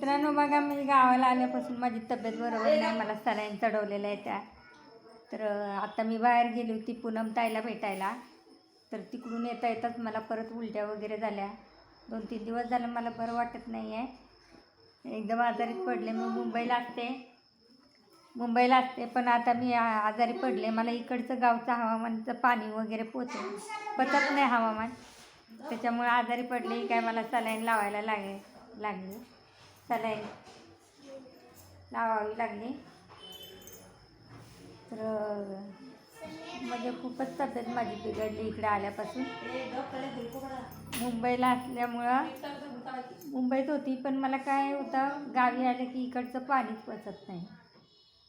मित्रांनो बघा मी गावाला आल्यापासून माझी तब्येत बरोबर नाही. मला सलाईन चढवलेल्या आहे त्या. तर आता मी बाहेर गेली होती पूनम ताईला भेटायला. तर तिकडून येता येताच मला परत उलट्या वगैरे झाल्या. दोन तीन दिवस झालं मला बरं वाटत नाही आहे. एकदम आजारीत पडले. मी मुंबईला असते. मुंबईला असते पण आता मी आजारी पडले. मला इकडचं गावचं हवामानचं पाणी वगैरे पोच पचत नाही हवामान. त्याच्यामुळे आजारी पडले. काय मला सलाईन लावायला लागे लागली. सलाईन लावावी लागली. तर म्हणजे खूपच तब्येत माझी बिघडली इकडे आल्यापासून. मुंबईला असल्यामुळं मुंबईत होती पण मला काय होतं गावी आलं की इकडचं पाणीच पचत नाही.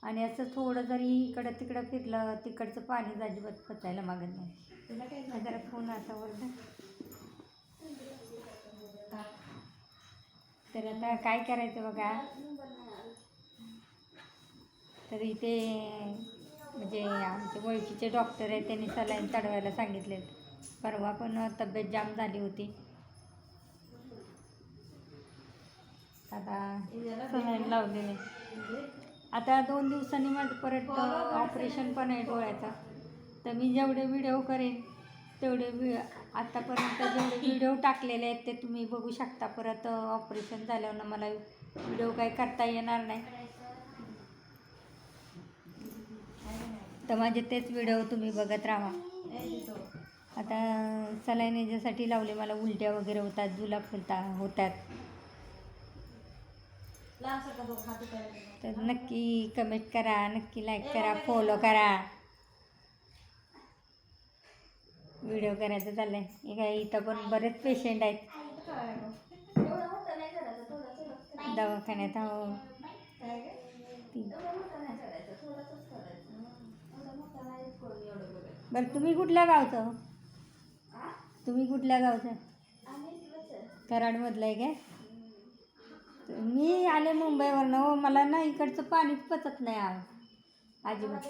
आणि असं थोडं जरी इकडं तिकडं फिरलं तिकडचं पाणी अजिबात पचायला मागत नाही. जरा फोन असा वरदा तर आता काय करायचं बघा? तर इथे म्हणजे आमचे ओळखीचे डॉक्टर आहेत त्यांनी सलाईन चढवायला सांगितले परवा पण तब्येत जाम झाली होती. आता सलाईन लावलेले. आता दोन दिवसांनी माझं परत ऑपरेशन पण आहे डोळ्याचं. तर मी जेवढे व्हिडिओ करेन तेवढे वि आत्तापर्यंत जेवढे व्हिडिओ टाकलेले आहेत ते तुम्ही बघू शकता. परत ऑपरेशन झाल्यावर मला व्हिडिओ काही करता येणार नाही. तर माझे तेच व्हिडिओ तुम्ही बघत राहा. आता सलाईन याच्यासाठी लावले मला उलट्या वगैरे होतात जुलाब फुलता होतात. तर नक्की कमेंट करा नक्की लाईक करा फॉलो करा. व्हिडिओ करायचं चाललंय. हे काय इथं पण बरेच पेशंट आहेत. दवाखान्यात हो. बरं तुम्ही कुठल्या गावचं? तुम्ही कुठल्या गावचं? कराडमधलं आहे काय? मी आले मुंबईवरनं हो. मला ना इकडचं पाणीच पचत नाही आव अजिबात.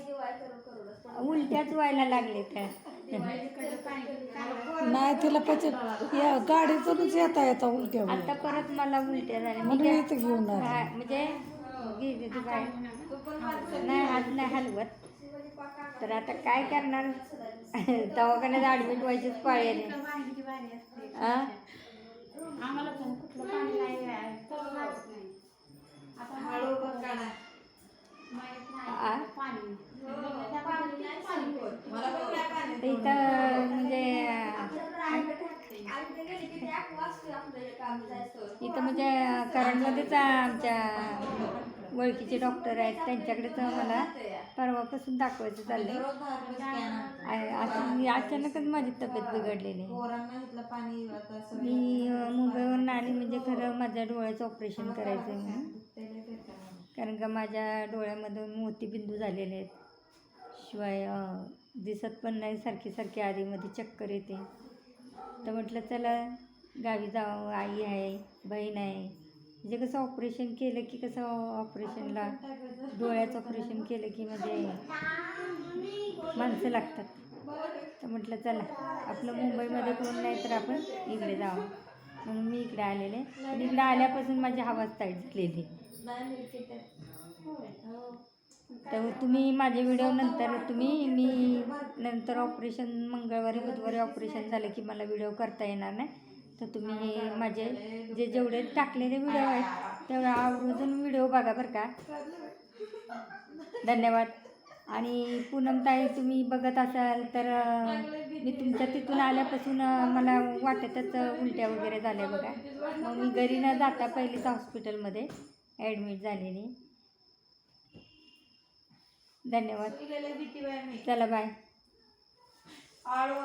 उलट्याच व्हायला लागले त्या नाही तिला पचत या गाडीतूनच येता येता उलट्या. आता परत मला उलट्या झाल्या म्हणून काय- इथं घेऊन आले. हा, म्हणजे नाही हात नाही हलवत तर आता काय करणार दवाखान्यात ॲडमिट व्हायचीच पाळी आली आ? आ? इथं म्हणजे करंटमध्येच आमच्या ओळखीचे डॉक्टर आहेत. त्यांच्याकडेच मला परवापासून दाखवायचं चाललं आहे असं अचानकच माझी तब्येत बिघडलेली. आहे. मी मुंबईवरून आली म्हणजे खरं माझ्या डोळ्याचं ऑपरेशन करायचं आहे म्हणून. कारण का माझ्या डोळ्यामधून मोतीबिंदू झालेले आहेत. शिवाय दिसत पण नाही सारखी सारखी आधीमध्ये चक्कर येते. तर म्हटलं चला गावी जावं आई आहे बहीण आहे. म्हणजे कसं ऑपरेशन केलं की कसं ऑपरेशनला डोळ्याचं ऑपरेशन केलं की म्हणजे माणसं लागतात. तर म्हटलं चला आपलं मुंबईमध्ये कोण नाही तर आपण इकडे जावं. म्हणून मी इकडे आलेले. पण इकडे आल्यापासून माझी हवाच ताईट झालेली. तर तुम्ही माझे व्हिडिओ नंतर तुम्ही मी नंतर ऑपरेशन मंगळवारी बुधवारी ऑपरेशन झालं की मला व्हिडिओ करता येणार नाही. तर तुम्ही हे माझे जे जेवढे टाकलेले व्हिडिओ आहेत तेवढे आवर्जून व्हिडिओ बघा बरं का. धन्यवाद. आणि पूनमताई तुम्ही बघत असाल तर मी तुमच्या तिथून आल्यापासून मला वाटतच उलट्या वगैरे झाल्या बघा. मग मी घरी न जाता पहिलीच हॉस्पिटलमध्ये ॲडमिट झालेली. धन्यवाद. चला बाय आळू